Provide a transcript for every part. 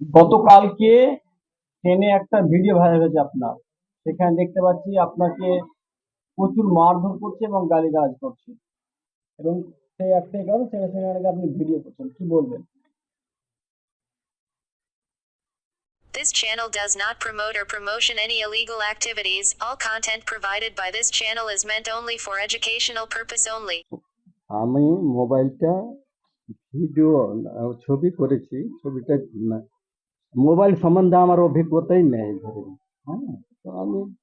গতকালকে ট্রেনে একটা ভিডিও ভাইরাল হয়েছে আপনার সেখানে দেখতে পাচ্ছি আপনাকে প্রচুর মারধর করছে এবং গালিগালাজ করছে এবং সেই একটাই কারণ সেটা সেখানে আপনি ভিডিও করছেন কি বলবেন This channel does not promote or promotion any illegal activities. All content provided by this channel is meant only for educational purpose only. আমি মোবাইলটা ভিডিও ছবি করেছি ছবিটা না, মোবাইল সম্বন্ধে আমার অভিজ্ঞতাই নেই ধরুন। হ্যাঁ তো আমি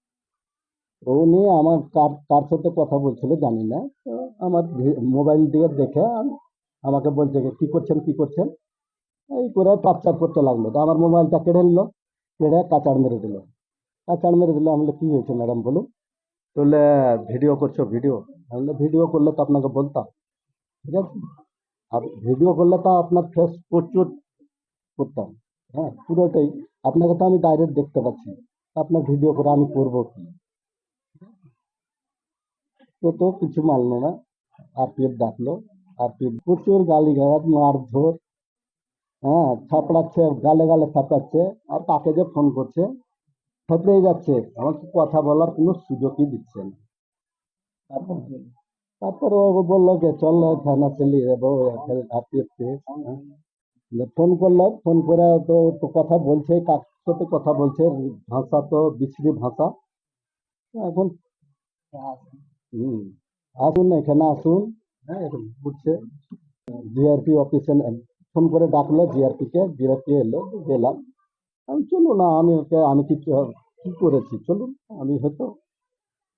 ও নিয়ে আমার কার কার সাথে কথা বলছিল জানি না, তো আমার মোবাইল দিয়ে দেখে আম- আমাকে বলছে কি করছেন কি করছেন? এই করে টর্চার করতে লাগল। তো আমার মোবাইলটা কেড়ে নিল, কেড়ে কাচাড় মেরে দিল। কাচাড় মেরে দিল, আমি কি হয়েছে ম্যাডাম, বলুন? বললে, ভিডিও করছ, ভিডিও? আমি ভিডিও করলে তো আপনাকে বলতাম। ঠিক আছে? আর ভিডিও করলে তো আপনার ফেস প্রচুর করতাম। হ্যাঁ পুরোটাই। আপনাকে তো আমি ডাইরেক্ট দেখতে পাচ্ছি। আপনার ভিডিও করে আমি করব কি? তো তো কিছু মানলো না। আরপিএফ ডাকলো। আরপিএফ প্রচুর গালি গালাজ মারধর হ্যাঁ থাপড়াচ্ছে গালে গালে থাপড়াচ্ছে আর তাকে যে ফোন করছে থাপড়েই যাচ্ছে। আমাকে কথা বলার কোনো সুযোগই দিচ্ছে না। তারপর তারপর ও বলল যে চল থানা চলি যাব আরপিএফ ফোন করলাম, ফোন করে তো তো কথা বলছে, কার সাথে কথা বলছে, ভাষা তো বিশ্রী ভাষা। এখন হুম, আসুন এখানে, আসুন। হ্যাঁ এখন বুঝছে জিআরপি অফিসে ফোন করে ডাকলো জিআরপি কে জিআরপি এলো, গেলাম। আমি চলুন না, আমি ওকে, আমি কিছু, কি করেছি? চলুন, আমি হয়তো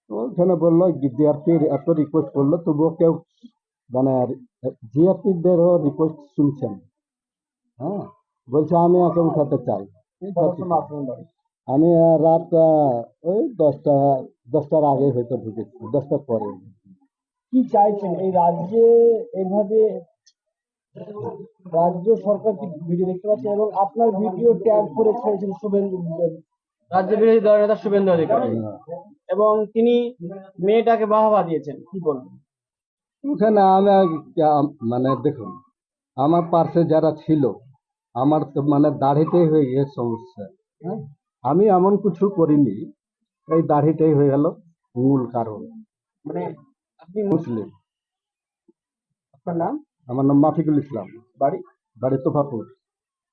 ওখানে বলল জিআরপি এত রিকোয়েস্ট করল, তবুও কেউ মানে জিআরপি দেরও রিকোয়েস্ট শুনছেন। হ্যাঁ? বলছে আমি এখন উঠাতে চাই। আমি রাত ওই দশটা দশটার আগে হয়তো ঢুকেছি দশটার পরে। কি চাইছেন? এই রাজ্যে এইভাবে রাজ্য সরকার কি ভিডিও দেখতে পাচ্ছে? এবং আপনার ভিডিও ট্যাগ করে ছেড়েছেন শুভেন্দু রাজ্য বিরোধী দল নেতা শুভেন্দু অধিকারী। এবং তিনি মেয়েটাকে বাহবা দিয়েছেন কি বলবেন? ওখানে আমি মানে দেখুন আমার পাশে যারা ছিল আমার তো মানে দাড়িটাই হয়ে গেছে সমস্যা হ্যাঁ? আমি এমন কিছু করিনি এই দাড়িটাই হয়ে গেল মূল কারণ। মানে আপনি মুসলিম। আপনার নাম? আমার নাম মাফিকুল ইসলাম। বাড়ি? বাড়ি তোফাপুর।